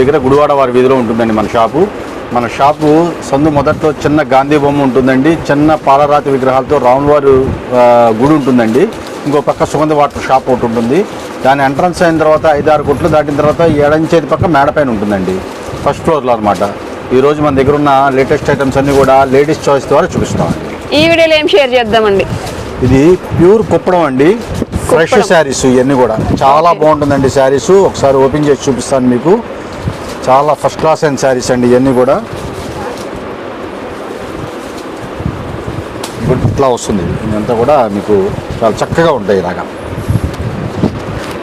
దగ్గర గుడివాడ వారి వీధిలో ఉంటుందండి మన షాపు. మన షాపు సందు మొదట్లో చిన్న గాంధీ బొమ్మ ఉంటుందండి. చిన్న పాలరాతి విగ్రహాలతో రాములవారు గుడి ఉంటుందండి. ఇంకో పక్క సుగంధ వాటర్ షాప్ ఒకటి ఉంటుంది. దాని ఎంట్రన్స్ అయిన తర్వాత ఐదారు కొట్లు దాటిన తర్వాత ఏడంచేది పక్క మేడపైన ఉంటుందండి. ఫస్ట్ ఫ్లోర్లో అనమాట ఈరోజు మన దగ్గర ఉన్న లేటెస్ట్ ఐటమ్స్ అన్నీ కూడా లేడీస్ చాయిస్ ద్వారా చూపిస్తామండి ఈ వీడియోలో ఏం షేర్ చేద్దామండి? ఇది ప్యూర్ కుప్పడం అండి. ఫ్రెష్. శారీస్ ఇవన్నీ కూడా. చాలా బాగుంటుందండి శారీస్. ఒకసారి ఓపెన్ చేసి చూపిస్తాను మీకు. చాలా ఫస్ట్ క్లాస్ అయిన శారీస్ అండి ఇవన్నీ కూడా. ఇట్లా వస్తుంది ఇదంతా కూడా మీకు చాలా చక్కగా ఉంటాయి ఇలాగా.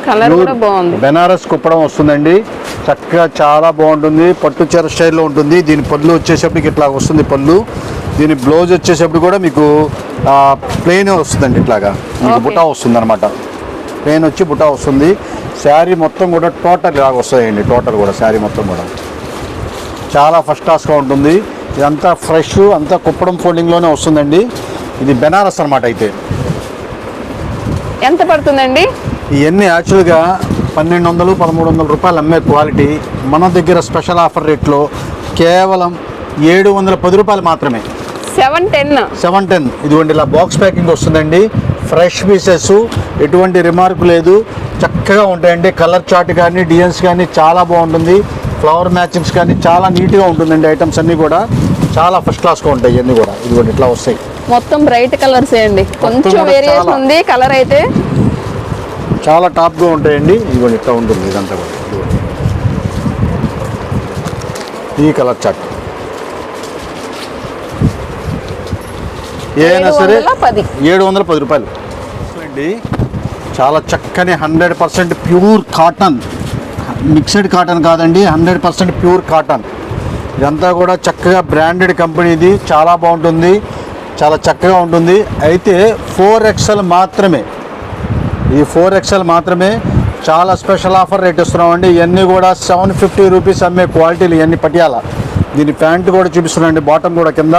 కలర్ కూడా బాగుంది. బెనారస్ కుప్పడం వస్తుందండి. చక్కగా చాలా బాగుంటుంది. పట్టు చీర స్టైల్లో ఉంటుంది. దీని పళ్ళు వచ్చేసప్పటికి ఇట్లా వస్తుంది పళ్ళు. దీని బ్లౌజ్ వచ్చేసప్పుడు కూడా మీకు ప్లెయిన్ వస్తుందండి ఇట్లాగా. మీకు. బుటా వస్తుంది అనమాట ప్లెయిన్ వచ్చి బుటా వస్తుంది. శారీ మొత్తం కూడా టోటల్ ఇలాగ వస్తాయండి. టోటల్ కూడా శారీ మొత్తం కూడా. చాలా ఫస్ట్ క్లాస్గా ఉంటుంది. ఇదంతా ఫ్రెష్ అంతా కుప్పడం ఫోల్డింగ్లోనే వస్తుందండి. ఇది బెనారస్ అనమాట అయితే. ఎంత పడుతుందండి? ఇవన్నీ యాక్చువల్గా పన్నెండు వందలు పదమూడు వందల రూపాయలు అమ్మే క్వాలిటీ మన దగ్గర స్పెషల్ ఆఫర్ రేట్లో కేవలం ఏడు వందల పది రూపాయలు మాత్రమే. Seven ten. Seven ten. ఇదిగోండి ఇలా బాక్స్ ప్యాకింగ్ వస్తుందండి. ఫ్రెష్ పీసెస్ ఎటువంటి రిమార్క్ లేదు. చక్కగా ఉంటాయండి. కలర్ చార్ట్ కానీ డిజైన్స్ కానీ చాలా బాగుంటుంది. ఫ్లవర్ మ్యాచింగ్స్ కానీ చాలా నీట్గా ఉంటుందండి ఐటమ్స్ అన్నీ కూడా. చాలా ఫస్ట్ క్లాస్గా ఉంటాయి ఇవన్నీ కూడా. ఇదిగోండి ఇట్లా వస్తాయి. మొత్తం బ్రైట్ కలర్స్ అండి. కొంచెం వేరియేషన్. ఉంది కలర్ అయితే. చాలా టాప్గా ఉంటాయండి. ఇదిగోండి ఇట్లా ఉంటుంది ఇదంతా కూడా. ఈ కలర్ చార్ట్. ఏదైనా సరే 710. ఏడు వందల పది రూపాయలు. అండి చాలా చక్కని hundred percent pure cotton. Mixed cotton కాదండి హండ్రెడ్ పర్సెంట్ ప్యూర్ కాటన్. ఇదంతా కూడా చక్కగా బ్రాండెడ్ కంపెనీ ఇది చాలా బాగుంటుంది. చాలా చక్కగా ఉంటుంది. అయితే ఫోర్ ఎక్స్ఎల్ మాత్రమే. ఈ ఫోర్ ఎక్స్ఎల్ మాత్రమే చాలా స్పెషల్ ఆఫర్ రేట్ ఇస్తున్నామండి. ఇవన్నీ కూడా సెవెన్ ఫిఫ్టీ రూపీస్ అమ్మే క్వాలిటీలు ఇవన్నీ పటియాల. దీని ప్యాంట్ కూడా చూపిస్తున్నాండి బాటమ్ కూడా కింద.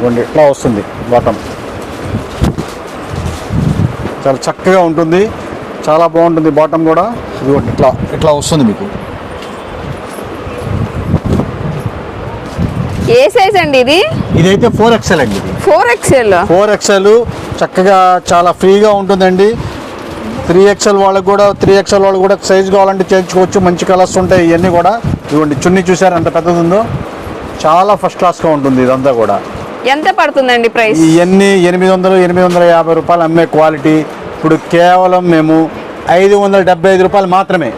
ఇవ్వండి ఇట్లా వస్తుంది బాటమ్. చాలా చక్కగా ఉంటుంది చాలా బాగుంటుంది బాటమ్ కూడా. ఇదిగోండి ఇట్లా ఇట్లా వస్తుంది మీకు. ఏ సైజ్ అండి ఇది? ఇదైతే ఫోర్ ఎక్స్ఎల్ అండి ఫోర్ ఎక్స్ఎల్. ఫోర్ ఎక్స్ఎల్ చక్కగా చాలా ఫ్రీగా ఉంటుందండి. త్రీ ఎక్స్ఎల్ వాళ్ళకి కూడా త్రీ ఎక్స్ఎల్ వాళ్ళకి కూడా సైజ్ కావాలంటే చేయించుకోవచ్చు మంచి కలర్స్ ఉంటాయి ఇవన్నీ కూడా. ఇవ్వండి చున్నీ చూసారు ఎంత పెద్దది ఉందో చాలా ఫస్ట్ క్లాస్గా ఉంటుంది ఇదంతా కూడా. ఎంత పడుతుందండి ప్రైస్? ఇవన్నీ ఎనిమిది వందలు ఎనిమిది వందల యాభై రూపాయలు అమ్మే క్వాలిటీ. ఇప్పుడు కేవలం మేము ఐదు వందల డెబ్బై ఐదు రూపాయలు మాత్రమే.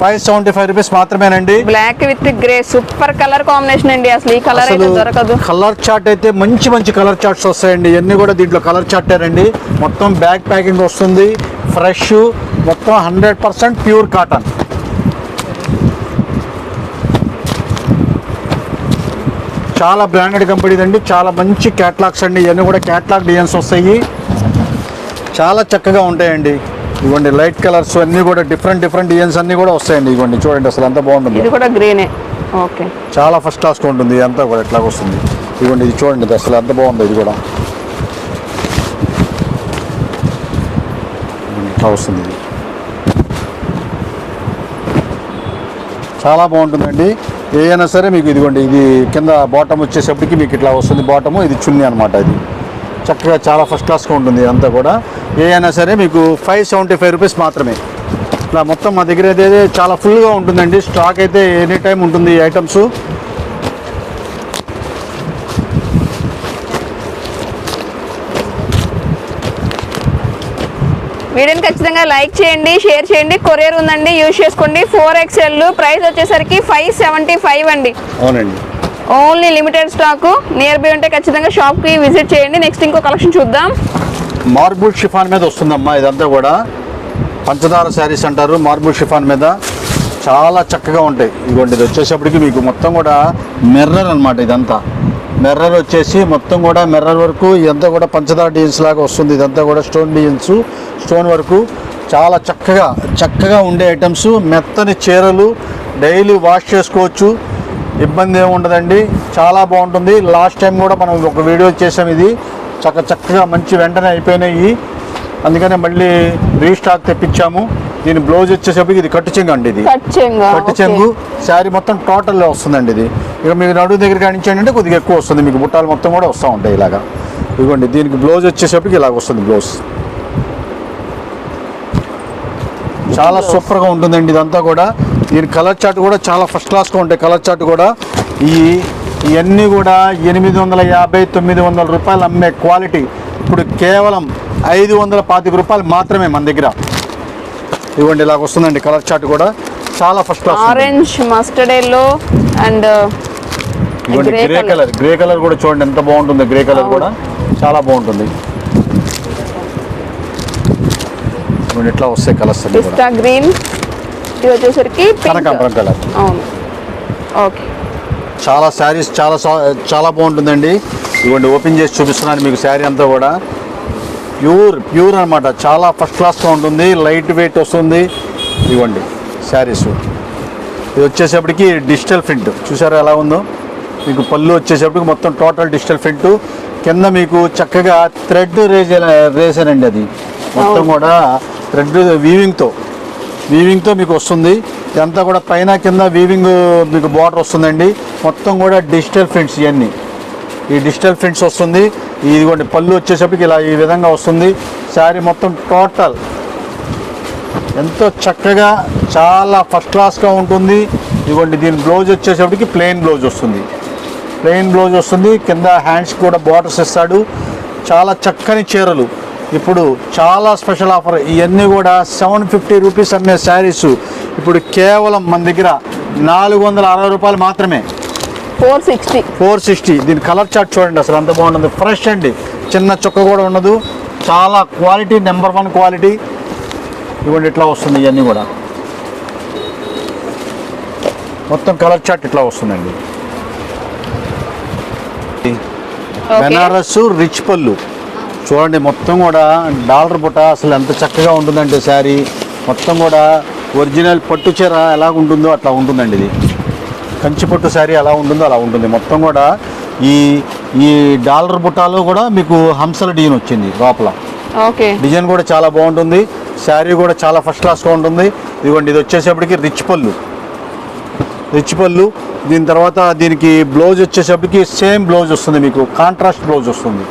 ఫైవ్ సెవెంటీ ఫైవ్ రూపీస్ మాత్రమేనండి. Black with grey super colour combination అండి. అసలు ఈ కలర్ అయితే దొరకదు. కలర్ చార్ట్ అయితే మంచి మంచి కలర్ చార్ట్స్ వస్తాయండి. ఇవన్నీ కూడా దీంట్లో కలర్ చార్టేనండి మొత్తం బ్యాగ్ ప్యాకింగ్ వస్తుంది. ఫ్రెష్ మొత్తం హండ్రెడ్ పర్సెంట్ ప్యూర్ కాటన్ చాలా బ్రాండెడ్ కంపెనీ అండి. చాలా మంచి క్యాట్లాగ్స్ అండి. ఇవన్నీ కూడా క్యాట్లాగ్ డిజైన్స్ వస్తాయి. చాలా చక్కగా ఉంటాయండి. ఇవ్వండి లైట్ కలర్స్ అన్నీ కూడా డిఫరెంట్ డిఫరెంట్ డిజైన్స్ అన్నీ కూడా వస్తాయండి. ఇవ్వండి చూడండి అసలు ఎంత బాగుంటుంది. ఇది కూడా గ్రీనే. ఓకే. చాలా ఫస్ట్ క్లాస్గా ఉంటుంది. అంతా కూడా ఎట్లా వస్తుంది. ఇదిగోండి ఇది చూడండి అసలు ఎంత బాగుంది ఇది కూడా. ఇట్లా వస్తుంది ఇది. చాలా బాగుంటుందండి. ఏదైనా సరే మీకు ఇదిగోండి ఇది కింద బాటమ్ వచ్చేసప్పటికి మీకు ఇట్లా వస్తుంది బాటము ఇది చున్నీ అనమాట ఇది. చక్కగా చాలా ఫస్ట్ క్లాస్గా ఉంటుంది అంతా కూడా. ఏదైనా సరే మీకు ఫైవ్ సెవెంటీ ఫైవ్ రూపీస్ మాత్రమే. ఇట్లా మొత్తం మా దగ్గర అయితే చాలా ఫుల్గా ఉంటుందండి. స్టాక్ అయితే ఎనీ టైం ఉంటుంది ఈ ఐటమ్స్ వీడియోని ఖచ్చితంగా లైక్ చేయండి షేర్ చేయండి. కొరియర్ ఉందండి యూజ్ చేసుకోండి. ఫోర్ ఎక్స్ఎల్ ప్రైస్ వచ్చేసరికి ఫైవ్ సెవెంటీ ఫైవ్ అండి. అవునండి. Only limited stock. Near by ఉంటే ఖచ్చితంగా షాప్కి విజిట్ చేయండి. నెక్స్ట్ ఇంకో కలెక్షన్ చూద్దాం. మార్బుల్ షిఫాన్ మీద వస్తుందమ్మా ఇదంతా కూడా. పంచదార శారీస్ అంటారు మార్బుల్ షిఫాన్ మీద. చాలా చక్కగా ఉంటాయి. ఇదిగోండి ఇది వచ్చేసప్పటికి మీకు మొత్తం కూడా మిర్రర్ అన్నమాట ఇదంతా. మిర్రర్ వచ్చేసి మొత్తం కూడా మిర్రర్ వరకు ఇదంతా కూడా పంచదార డిజైన్స్ లాగా వస్తుంది. ఇదంతా కూడా స్టోన్ డిజైన్స్ స్టోన్ వరకు చాలా చక్కగా చక్కగా ఉండే ఐటమ్స్ మెత్తని చీరలు డైలీ వాష్ చేసుకోవచ్చు. ఇబ్బంది ఏమి ఉండదండి. చాలా బాగుంటుంది. లాస్ట్ టైం కూడా మనం ఒక వీడియో చేసాం ఇది. చక్క చక్కగా మంచి వెంటనే అయిపోయినాయి. అందుకనే మళ్ళీ రీస్టాక్ తెప్పించాము. దీని బ్లౌజ్ వచ్చేసరికి ఇది కట్టు చెంగు అండి ఇది. కట్టు చెంగు శారీ మొత్తం టోటల్లో వస్తుందండి ఇది. ఇక మీకు నడువు దగ్గర కానించండి అంటే కొద్దిగా ఎక్కువ వస్తుంది. మీకు బుట్టాలు మొత్తం కూడా వస్తూ ఉంటాయి ఇలాగా. ఇదిగోండి దీనికి బ్లౌజ్ వచ్చేసరికి ఇలాగ వస్తుంది బ్లౌజ్. చాలా సూపర్గా ఉంటుందండి ఇదంతా కూడా. దీని కలర్ చార్ట్ కూడా చాలా ఫస్ట్ క్లాస్గా ఉంటాయి కలర్ చార్ట్ కూడా. ఈ ఇవన్నీ కూడా ఎనిమిది వందల యాభై తొమ్మిది వందల రూపాయలు అమ్మే క్వాలిటీ. ఇప్పుడు కేవలం ఐదు వందల పాతిక రూపాయలు మాత్రమే మన దగ్గర. ఇవ్వండి ఇలాగ వస్తుందండి కలర్ చార్ట్ కూడా. చాలా first class. Orange mustard yellow and ఇదిగోండి గ్రే కలర్ గ్రే కలర్ కూడా చూడండి ఎంత బాగుంటుంది గ్రే కలర్. కూడా. చాలా బాగుంటుంది. ఇట్లా వస్తాయి కలర్స్ పిస్తా గ్రీన్ ఇది వచ్చేసరికి కనకాంబరం కలర్ అవును. ఓకే చాలా శారీస్ చాలా చాలా బాగుంటుందండి. ఇదిగోండి ఓపెన్ చేసి చూపిస్తున్నాను మీకు శారీ అంతా కూడా. ప్యూర్ ప్యూర్ అనమాట చాలా ఫస్ట్ క్లాస్గా ఉంటుంది లైట్ వెయిట్ వస్తుంది. ఇవ్వండి శారీస్ ఇది వచ్చేసప్పటికి డిజిటల్ ప్రింట్ చూసారా ఎలా ఉందో? మీకు పళ్ళు వచ్చేసప్పటికి మొత్తం టోటల్ డిజిటల్ ప్రింట్ కింద మీకు చక్కగా థ్రెడ్ రేజ్ రేసానండి అది. మొత్తం కూడా థ్రెడ్ వీవింగ్తో వీవింగ్తో మీకు వస్తుంది. ఇదంతా కూడా పైన కింద వీవింగ్ మీకు బార్డర్ వస్తుందండి. మొత్తం కూడా డిజిటల్ ప్రింట్స్ ఇవన్నీ ఈ డిజిటల్ ప్రింట్స్ వస్తుంది. ఇదిగోండి పళ్ళు వచ్చేసరికి ఇలా ఈ విధంగా వస్తుంది. శారీ మొత్తం టోటల్ ఎంతో చక్కగా చాలా ఫస్ట్ క్లాస్గా ఉంటుంది. ఇదిగోండి దీని బ్లౌజ్ వచ్చేసప్పటికి ప్లెయిన్ బ్లౌజ్ వస్తుంది. ప్లెయిన్ బ్లౌజ్ వస్తుంది. కింద హ్యాండ్స్ కూడా బార్డర్స్ ఇస్తాడు. చాలా చక్కని చీరలు. ఇప్పుడు చాలా స్పెషల్ ఆఫర్. ఇవన్నీ కూడా సెవెన్ ఫిఫ్టీ రూపీస్ అమ్మే శారీస్. ఇప్పుడు కేవలం మన దగ్గర నాలుగు వందల అరవై రూపాయలు మాత్రమే. Four sixty. Four sixty. దీని కలర్ చార్ట్ చూడండి అసలు అంత బాగుంటుంది. ఫ్రెష్ అండి. చిన్న చుక్క కూడా ఉండదు. చాలా క్వాలిటీ నెంబర్ వన్ క్వాలిటీ. ఇవ్వండి ఇట్లా వస్తుంది ఇవన్నీ కూడా. మొత్తం కలర్ చార్ట్ ఇట్లా వస్తుందండి. బెనారస్ రిచ్ పళ్ళు. చూడండి మొత్తం కూడా డాలర్ బుట్ట అసలు ఎంత చక్కగా ఉంటుందంటే శారీ. మొత్తం కూడా ఒరిజినల్ పట్టు చీర ఎలా ఉంటుందో అట్లా ఉంటుందండి ఇది. కంచి పట్టు శారీ ఎలా ఉంటుందో అలా ఉంటుంది. మొత్తం కూడా ఈ ఈ డాలర్ బుట్టాలో కూడా మీకు హంసల డిజైన్ వచ్చింది లోపల. ఓకే. డిజైన్ కూడా చాలా బాగుంటుంది. శారీ కూడా చాలా ఫస్ట్ క్లాస్గా ఉంటుంది. ఇదిగోండి ఇది వచ్చేసప్పటికి రిచ్ పళ్ళు. రిచ్ పళ్ళు. దీని తర్వాత దీనికి బ్లౌజ్ వచ్చేసప్పటికి సేమ్ బ్లౌజ్ వస్తుంది మీకు. కాంట్రాస్ట్ బ్లౌజ్ వస్తుంది.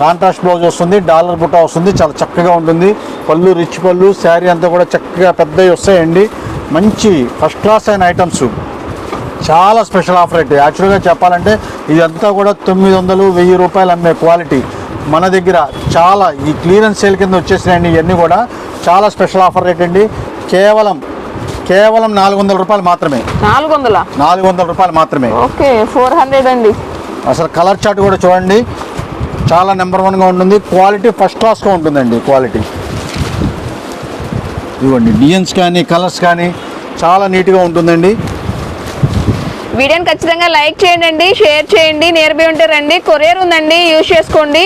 కాంట్రాస్ట్ బ్లౌజ్ వస్తుంది డాలర్ బుట్ట వస్తుంది చాలా చక్కగా ఉంటుంది. పళ్ళు రిచ్ పళ్ళు శారీ అంతా కూడా చక్కగా పెద్దవి వస్తాయండి. మంచి ఫస్ట్ క్లాస్ అయిన ఐటమ్స్. చాలా స్పెషల్ ఆఫర్ అయితే. యాక్చువల్గా చెప్పాలంటే ఇదంతా కూడా తొమ్మిది వందలు వెయ్యి రూపాయలు అమ్మే క్వాలిటీ మన దగ్గర చాలా ఈ క్లియరెన్స్ సేల్ కింద వచ్చేసినాయండి ఇవన్నీ కూడా. చాలా స్పెషల్ ఆఫర్ రేట్ అండి. కేవలం కేవలం నాలుగు వందల రూపాయలు మాత్రమే. నాలుగు వందల నాలుగు వందల రూపాయలు మాత్రమే. ఓకే ఫోర్ హండ్రెడ్ అండి. అసలు కలర్ చార్ట్ కూడా చూడండి. చాలా నెంబర్ వన్గా ఉంటుంది. క్వాలిటీ ఫస్ట్ క్లాస్గా ఉంటుందండి క్వాలిటీ ఇవ్వండి డిజైన్స్ కానీ కలర్స్ కానీ చాలా నీట్గా ఉంటుందండి. వీడియోని ఖచ్చితంగా లైక్ చేయండి షేర్ చేయండి నియర్బై ఉంటే రండి. కొరియర్ ఉందండి యూజ్ చేసుకోండి.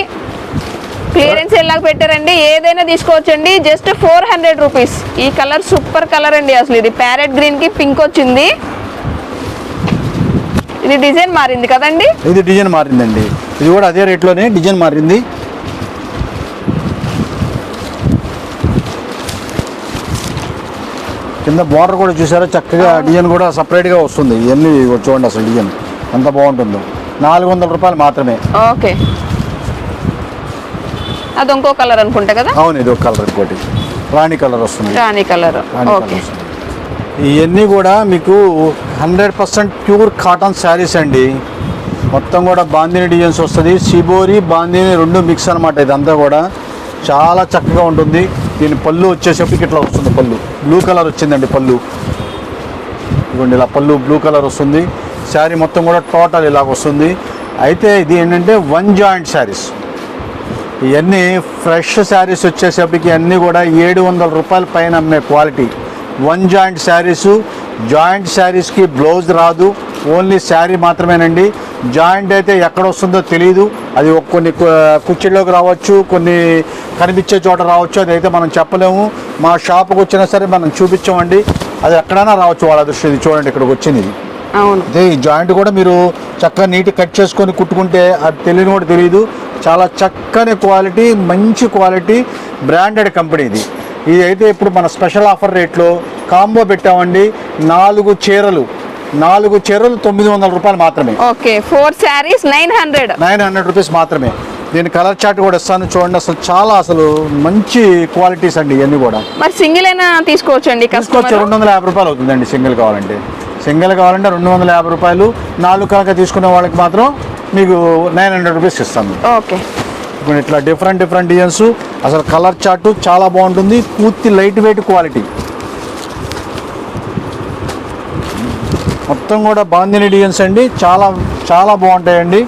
క్లియరెన్స్ ఎలాగ పెట్టారండి. ఏదైనా తీసుకోవచ్చండి. జస్ట్ ఫోర్ హండ్రెడ్ రూపీస్ ఈ కలర్ సూపర్ కలర్ అండి అసలు. ఇది ప్యారెట్ గ్రీన్కి పింక్ వచ్చింది. ఇది డిజైన్ మారింది కదండి? ఇది డిజైన్ మారిందండి. ఇది కూడా అదే రేట్లోనే డిజైన్ మారింది. కింద బార్డర్ కూడా చూసారా? చక్కగా డిజైన్ కూడా సపరేట్గా వస్తుంది. ఇవన్నీ చూడండి అసలు డిజైన్ ఎంత బాగుంటుందో. నాలుగు వందల రూపాయలు మాత్రమే. ఓకే. అది ఇంకో కలర్ అనుకుంటా కదా? అవును ఇది ఒక కలర్ ఇంకోటి. రాణి కలర్ వస్తుంది. రాణి కలర్ ఓకే. ఇవన్నీ కూడా మీకు hundred percent pure cotton saris అండి. మొత్తం కూడా బాందిని డిజైన్స్ వస్తుంది. సిబోరి బాందిని రెండు మిక్స్ అనమాట ఇదంతా కూడా. చాలా చక్కగా ఉంటుంది. దీని పళ్ళు వచ్చేసరికి ఇట్లా వస్తుంది పళ్ళు. బ్లూ కలర్ వచ్చిందండి పళ్ళు. ఇదిగోండి ఇలా పళ్ళు బ్లూ కలర్ వస్తుంది. శారీ మొత్తం కూడా టోటల్ ఇలాగ వస్తుంది. అయితే ఇది ఏంటంటే వన్ జాయింట్ శారీస్ ఇవన్నీ ఫ్రెష్ శారీస్ వచ్చేసరికి అన్నీ కూడా ఏడు వందల రూపాయల పైన అమ్మే quality one joint saris joint శారీస్కి బ్లౌజ్ రాదు. ఓన్లీ శారీ మాత్రమేనండి. జాయింట్ అయితే ఎక్కడ వస్తుందో తెలియదు అది కొన్ని కుర్చీలోకి రావచ్చు కొన్ని కనిపించే చోట రావచ్చు అది అయితే మనం చెప్పలేము. మా షాప్కి వచ్చినా సరే మనం చూపించామండి. అది ఎక్కడైనా రావచ్చు వాళ్ళ దృష్టి ఇది. చూడండి ఇక్కడికి వచ్చింది ఇది. అదే ఈ జాయింట్ కూడా మీరు చక్కగా నీట్ కట్ చేసుకొని కుట్టుకుంటే అది తెలియని కూడా తెలియదు చాలా చక్కని క్వాలిటీ మంచి క్వాలిటీ బ్రాండెడ్ కంపెనీ ఇది. ఇది అయితే ఇప్పుడు మన స్పెషల్ ఆఫర్ రేట్లో కాంబో పెట్టామండి. నాలుగు చీరలు. నాలుగు చీరలు తొమ్మిది వందల రూపాయలు మాత్రమే. Okay four saris nine hundred nine hundred rupees మాత్రమే. దీని కలర్ చార్ట్ కూడా ఇస్తాను చూడండి అసలు చాలా అసలు మంచి క్వాలిటీస్ అండి ఇవన్నీ కూడా. మరి సింగిల్ అయినా తీసుకోవచ్చు అండి తీసుకోవచ్చు రెండు వందల యాభై రూపాయలు అవుతుందండి సింగిల్ కావాలంటే. సింగిల్ కావాలంటే రెండు వందల యాభై రూపాయలు నాలుగు కనుక తీసుకునే వాళ్ళకి మాత్రం మీకు నైన్ హండ్రెడ్ రూపీస్ ఇస్తాను. ఓకే. ఇప్పుడు ఇట్లా డిఫరెంట్ డిఫరెంట్ డిజైన్స్ అసలు కలర్ చార్ట్ చాలా బాగుంటుంది పూర్తి లైట్ వెయిట్ క్వాలిటీ మొత్తం కూడా బాందిని డిజైన్స్ అండి. చాలా చాలా బాగుంటాయండి.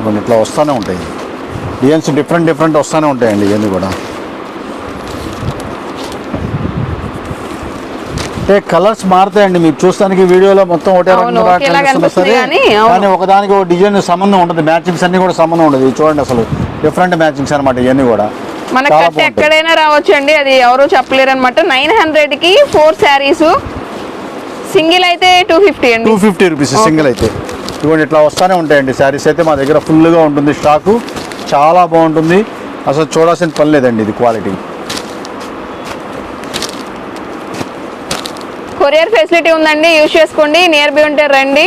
ఇవన్నీ ఇట్లా వస్తూనే ఉంటాయి. డిజైన్స్ డిఫరెంట్ డిఫరెంట్ వస్తూనే ఉంటాయండి ఇవన్నీ కూడా. అంటే కలర్స్ మారుతాయండి. మీరు చూస్తానికి వీడియోలో మొత్తం ఒకటే కానీ, ఒకదానికి ఒక డిజైన్ సంబంధం ఉంటుంది. మ్యాచింగ్స్ అన్ని కూడా సంబంధం ఉండదు. చూడండి అసలు. డిఫరెంట్ మ్యాచింగ్స్ అనమాట ఇవన్నీ కూడా. మనకు కట్ ఎక్కడైనా రావచ్చు అండి. అది ఎవరు చెప్పలేరు అనమాట నైన్ హండ్రెడ్కి ఫోర్ శారీస్. సింగిల్ అయితే టూ ఫిఫ్టీ అండి. టూ ఫిఫ్టీ రూపీస్ సింగిల్ అయితే. ఇవ్వండి ఇట్లా వస్తూనే ఉంటాయండి. శారీస్ అయితే మా దగ్గర ఫుల్గా ఉంటుంది స్టాకు. చాలా బాగుంటుంది. అసలు చూడాల్సిన పని లేదండి ఇది క్వాలిటీ. కొరియర్ ఫెసిలిటీ ఉందండి యూజ్ చేసుకోండి నియర్ బై ఉంటే రండి.